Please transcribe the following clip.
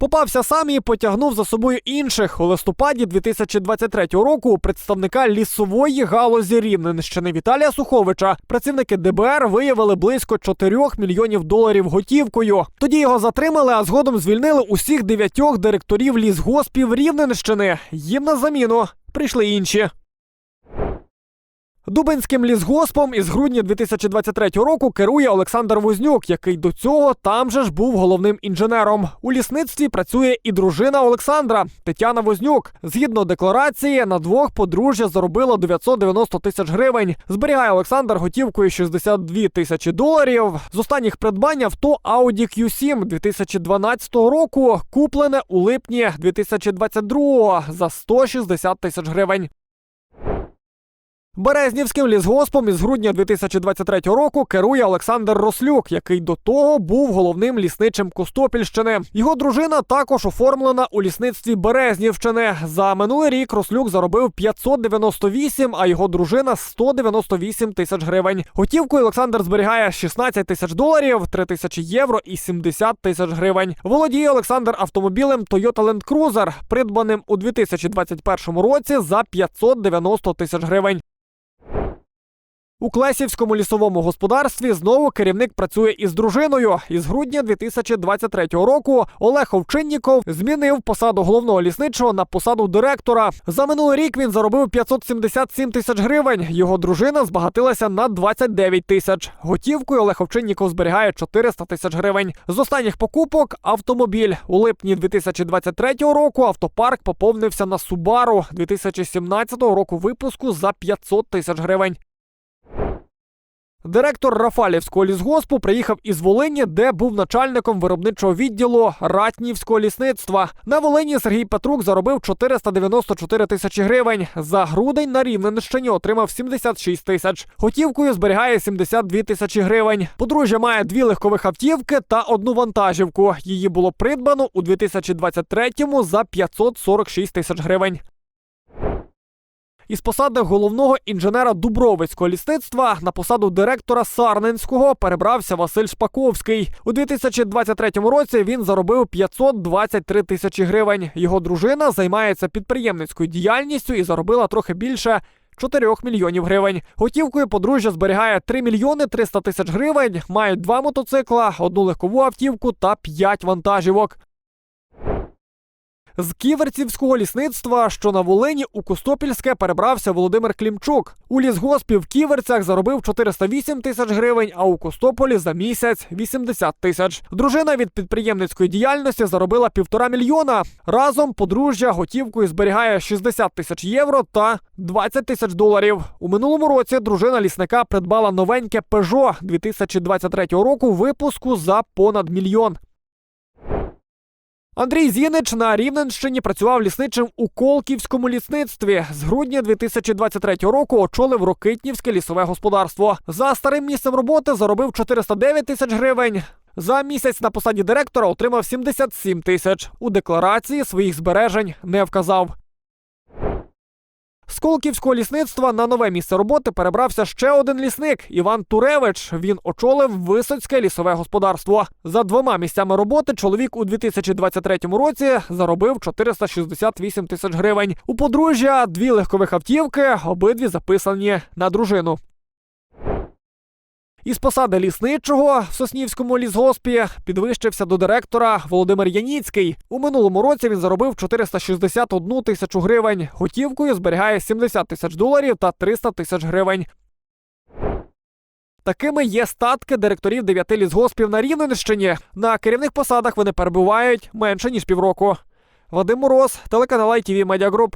Попався сам і потягнув за собою інших. У листопаді 2023 року представника лісової галузі Рівненщини Віталія Суховича працівники ДБР виявили близько 4 мільйонів доларів готівкою. Тоді його затримали, а згодом звільнили усіх дев'ятьох директорів лісгоспів Рівненщини. Їм на заміну прийшли інші. Дубинським лісгоспом із грудня 2023 року керує Олександр Вознюк, який до цього там же ж був головним інженером. У лісництві працює і дружина Олександра Тетяна Вознюк. Згідно декларації, на двох подружжя заробило 990 тисяч гривень. Зберігає Олександр готівкою 62 тисячі доларів. З останніх придбань авто Audi Q7 2012 року куплене у липні 2022 за 160 тисяч гривень. Березнівським лісгоспом із грудня 2023 року керує Олександр Рослюк, який до того був головним лісничим Костопільщини. Його дружина також оформлена у лісництві Березнівщини. За минулий рік Рослюк заробив 598, а його дружина 198 тисяч гривень. Готівкою Олександр зберігає 16 тисяч доларів, 3 тисячі євро і 70 тисяч гривень. Володіє Олександр автомобілем Toyota Land Cruiser, придбаним у 2021 році за 590 тисяч гривень. У Клесівському лісовому господарстві знову керівник працює із дружиною. Із грудня 2023 року Олег Овчинніков змінив посаду головного лісничого на посаду директора. За минулий рік він заробив 577 тисяч гривень. Його дружина збагатилася на 29 тисяч. Готівкою Олег Овчинніков зберігає 400 тисяч гривень. З останніх покупок автомобіль у липні 2023 року. Автопарк поповнився на Subaru 2017 року випуску за 500 тисяч гривень. Директор Рафалівського лісгоспу приїхав із Волині, де був начальником виробничого відділу Ратнівського лісництва. На Волині Сергій Петрук заробив 494 тисячі гривень. За грудень на Рівненщині отримав 76 тисяч. Готівкою зберігає 72 тисячі гривень. Подружжя має дві легкових автівки та одну вантажівку. Її було придбано у 2023-му за 546 тисяч гривень. Із посади головного інженера Дубровицького лісництва на посаду директора Сарненського перебрався Василь Шпаковський. У 2023 році він заробив 523 тисячі гривень. Його дружина займається підприємницькою діяльністю і заробила трохи більше. 4 мільйонів гривень. Готівкою подружжя зберігає 3 мільйони 300 тисяч гривень, мають два мотоцикла, одну легкову автівку та 5 вантажівок. З ківерцівського лісництва, що на Волині, у Костопільське перебрався Володимир Клімчук. У лісгоспі в ківерцях заробив 408 тисяч гривень, а у Костополі за місяць 80 тисяч. Дружина від підприємницької діяльності заробила півтора мільйона. Разом подружжя готівкою зберігає 60 тисяч євро та 20 тисяч доларів. У минулому році дружина лісника придбала новеньке Peugeot 2023 року випуску за понад мільйон. Андрій Зінич на Рівненщині працював лісничим у Колківському лісництві. З грудня 2023 року очолив Рокитнівське лісове господарство. За старим місцем роботи заробив 409 тисяч гривень. За місяць на посаді директора отримав 77 тисяч. У декларації своїх збережень не вказав. З Колківського лісництва на нове місце роботи перебрався ще один лісник Іван Туревич. Він очолив Висоцьке лісове господарство. За двома місцями роботи чоловік у 2023 році заробив 468 тисяч гривень. У подружжя дві легкових автівки, обидві записані на дружину. Із посади лісничого в Соснівському лісгоспі підвищився до директора Володимир Яніцький. У минулому році він заробив 461 тисячу гривень. Готівкою зберігає 70 тисяч доларів та 300 тисяч гривень. Такими є статки директорів дев'яти лісгоспів на Рівненщині. На керівних посадах вони перебувають менше ніж півроку. Вадим Мороз, телеканал ITV Media Group.